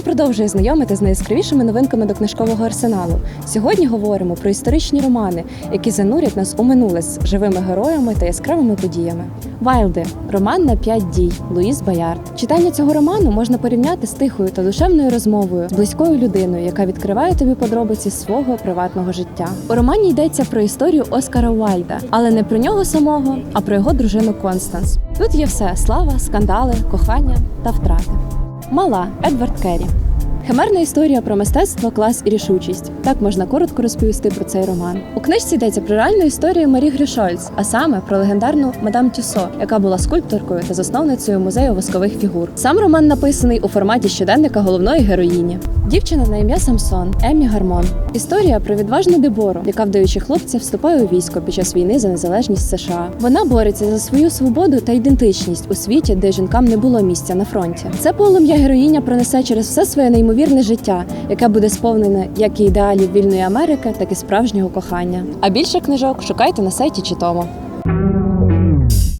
Тема продовжує знайомити з найяскравішими новинками до книжкового арсеналу. Сьогодні говоримо про історичні романи, які занурять нас у минуле з живими героями та яскравими подіями. Вайлди роман на п'ять дій Луїс Боярд. Читання цього роману можна порівняти з тихою та душевною розмовою з близькою людиною, яка відкриває тобі подробиці свого приватного життя. У романі йдеться про історію Оскара Уальда, але не про нього самого, а про його дружину Констанс. Тут є все: слава, скандали, кохання та втрати. Мала Едвард Керрі. Химерна історія про мистецтво, клас і рішучість. Так можна коротко розповісти про цей роман. У книжці йдеться про реальну історію Марі Грішольц, а саме про легендарну мадам Тюсо, яка була скульпторкою та засновницею музею воскових фігур. Сам роман написаний у форматі щоденника головної героїні. Дівчина на ім'я Самсон Еммі Гармон. Історія про відважну Дебору, яка, вдаючи хлопця, вступає у військо під час війни за незалежність США. Вона бореться за свою свободу та ідентичність у світі, де жінкам не було місця на фронті. Це полум'я героїня пронесе через все своє неймовірне життя, яке буде сповнене як і ідеалів вільної Америки, так і справжнього кохання. А більше книжок шукайте на сайті Читомо.